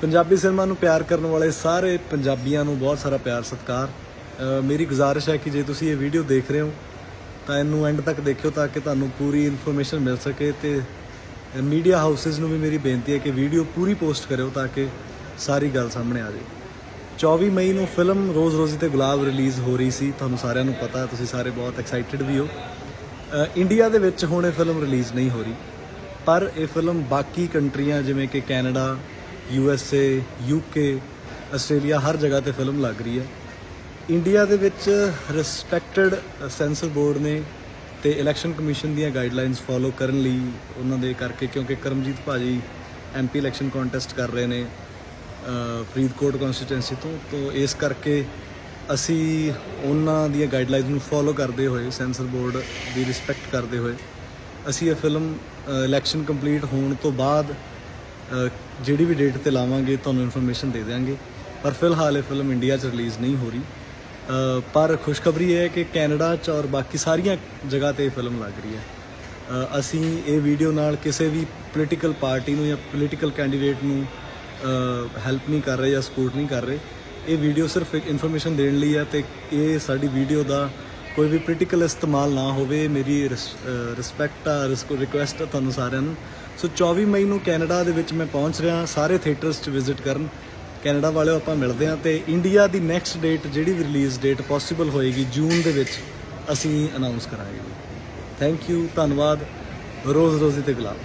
Punjabi cinema ਨੂੰ ਪਿਆਰ ਕਰਨ ਵਾਲੇ ਸਾਰੇ ਪੰਜਾਬੀਆਂ ਨੂੰ ਬਹੁਤ ਸਾਰਾ ਪਿਆਰ, ਸਤਿਕਾਰ। ਮੇਰੀ ਗੁਜ਼ਾਰਿਸ਼ ਹੈ ਕਿ ਜੇ ਤੁਸੀਂ ਇਹ ਵੀਡੀਓ ਦੇਖ ਰਹੇ ਹੋ, ਤਾਂ ਇਹਨੂੰ ਐਂਡ ਤੱਕ ਦੇਖਿਓ ਤਾਂ ਕਿ ਤੁਹਾਨੂੰ ਪੂਰੀ ਇਨਫੋਰਮੇਸ਼ਨ ਮਿਲ ਸਕੇ ਤੇ ਮੀਡੀਆ ਹਾਊਸਸ ਨੂੰ ਵੀ ਮੇਰੀ ਬੇਨਤੀ ਹੈ ਕਿ ਵੀਡੀਓ ਪੂਰੀ ਪੋਸਟ ਕਰਿਓ ਤਾਂ ਕਿ ਸਾਰੀ ਗੱਲ ਸਾਹਮਣੇ ਆ ਜਾਵੇ 24 ਮਈ ਨੂੰ ਫਿਲਮ ਰੋਜ਼ ਰੋਜ਼ੀ ਤੇ ਗੁਲਾਬ ਰਿਲੀਜ਼ ਹੋ ਰਹੀ ਸੀ, ਤੁਹਾਨੂੰ ਸਾਰਿਆਂ ਨੂੰ ਪਤਾ ਹੈ, ਤੁਸੀਂ ਸਾਰੇ ਬਹੁਤ ਐਕਸਾਈਟਿਡ ਵੀ ਹੋ। ਇੰਡੀਆ ਦੇ ਵਿੱਚ ਹੁਣ ਇਹ ਫਿਲਮ ਰਿਲੀਜ਼ ਨਹੀਂ ਹੋ ਰਹੀ, ਪਰ ਇਹ ਫਿਲਮ ਬਾਕੀ ਕੰਟਰੀਆਂ ਜਿਵੇਂ ਕਿ Canada U S A, U K, Australia, ਹਰ ਜਗ੍ਹਾ ਤੇ ਫਿਲਮ ਲੱਗ ਰਹੀ ਹੈ। ਇੰਡੀਆ ਦੇ ਵਿੱਚ ਰਿਸਪੈਕਟਡ ਸੈਂਸਰ ਬੋਰਡ ਨੇ ਤੇ ਇਲੈਕਸ਼ਨ ਕਮਿਸ਼ਨ ਦੀਆਂ ਗਾਈਡਲਾਈਨਸ ਫੋਲੋ ਕਰਨ ਲਈ ਉਹਨਾਂ ਦੇ ਕਰਕੇ ਕਿਉਂਕਿ ਕਰਮਜੀਤ ਭਾਜੀ ਐਮਪੀ ਇਲੈਕਸ਼ਨ ਕੰਟੈਸਟ ਕਰ ਰਹੇ ਨੇ ਫਰੀਦਕੋਟ ਕਨਸਟੀਟੁਐਂਸੀ ਤੋਂ ਤੋਂ ਇਸ ਕਰਕੇ ਅਸੀਂ ਉਹਨਾਂ ਦੀਆਂ ਗਾਈਡਲਾਈਨਸ ਨੂੰ ਫੋਲੋ ਕਰਦੇ ਹੋਏ ਸੈਂਸਰ ਬੋਰਡ ਦੀ ਰਿਸਪੈਕਟ ਕਰਦੇ ਹੋਏ, ਅਸੀਂ ਇਹ ਫਿਲਮ ਇਲੈਕਸ਼ਨ ਕੰਪਲੀਟ ਹੋਣ ਤੋਂ ਬਾਅਦ ਜਿਹੜੀ ਵੀ ਡੇਟ ਤੇ ਲਾਵਾਂਗੇ, ਤੁਹਾਨੂੰ ਇਨਫੋਰਮੇਸ਼ਨ ਦੇ ਦੇਵਾਂਗੇ ਪਰ ਫਿਲਹਾਲ ਇਹ ਫਿਲਮ ਇੰਡੀਆ 'ਚ ਰਿਲੀਜ਼ ਨਹੀਂ ਹੋ ਰਹੀ। ਪਰ ਖੁਸ਼ਖਬਰੀ ਇਹ ਹੈ ਕਿ ਕੈਨੇਡਾ 'ਚ ਔਰ ਬਾਕੀ ਸਾਰੀਆਂ ਜਗ੍ਹਾ ਤੇ ਇਹ ਫਿਲਮ ਲੱਗ ਰਹੀ ਹੈ। ਅਸੀਂ ਇਹ ਵੀਡੀਓ ਨਾਲ ਕਿਸੇ ਵੀ ਪੋਲੀਟੀਕਲ ਪਾਰਟੀ ਨੂੰ ਜਾਂ ਪੋਲੀਟੀਕਲ ਕੈਂਡੀਡੇਟ ਨੂੰ ਹੈਲਪ ਨਹੀਂ ਕਰ ਰਹੇ ਜਾਂ ਸਪੋਰਟ ਨਹੀਂ ਕਰ ਰਹੇ। ਇਹ ਵੀਡੀਓ ਸਿਰਫ ਇੱਕ ਇਨਫੋਰਮੇਸ਼ਨ ਦੇਣ ਲਈ ਹੈ ਤੇ ਇਹ ਸਾਡੀ ਵੀਡੀਓ ਦਾ ਕੋਈ ਵੀ ਪੋਲੀਟੀਕਲ ਇਸਤੇਮਾਲ ਨਾ ਹੋਵੇ ਇਹ ਮੇਰੀ ਰਿਸਪੈਕਟ ਆ ਰਿਕੁਐਸਟ ਆ ਤੁਹਾਨੂੰ ਸਾਰਿਆਂ ਨੂੰ। ਸੋ 24 ਮਈ ਨੂੰ ਕੈਨੇਡਾ ਦੇ ਵਿੱਚ ਮੈਂ ਪਹੁੰਚ ਰਿਹਾ, ਸਾਰੇ ਥੀਏਟਰਸ 'ਚ ਵਿਜ਼ਿਟ ਕਰਨ। ਕੈਨੇਡਾ ਵਾਲਿਓ ਆਪਾਂ ਮਿਲਦੇ ਹਾਂ ਤੇ ਇੰਡੀਆ ਦੀ ਨੈਕਸਟ ਡੇਟ ਜਿਹੜੀ ਵੀ ਰਿਲੀਜ਼ ਡੇਟ ਪੋਸੀਬਲ ਹੋਏਗੀ ਜੂਨ ਦੇ ਵਿੱਚ ਅਸੀਂ ਅਨਾਉਂਸ ਕਰਾਂਗੇ। ਥੈਂਕ ਯੂ ਧੰਨਵਾਦ। ਰੋਜ਼ ਰੋਜ਼ੀ ਤੇ ਗੁਲਾਬ।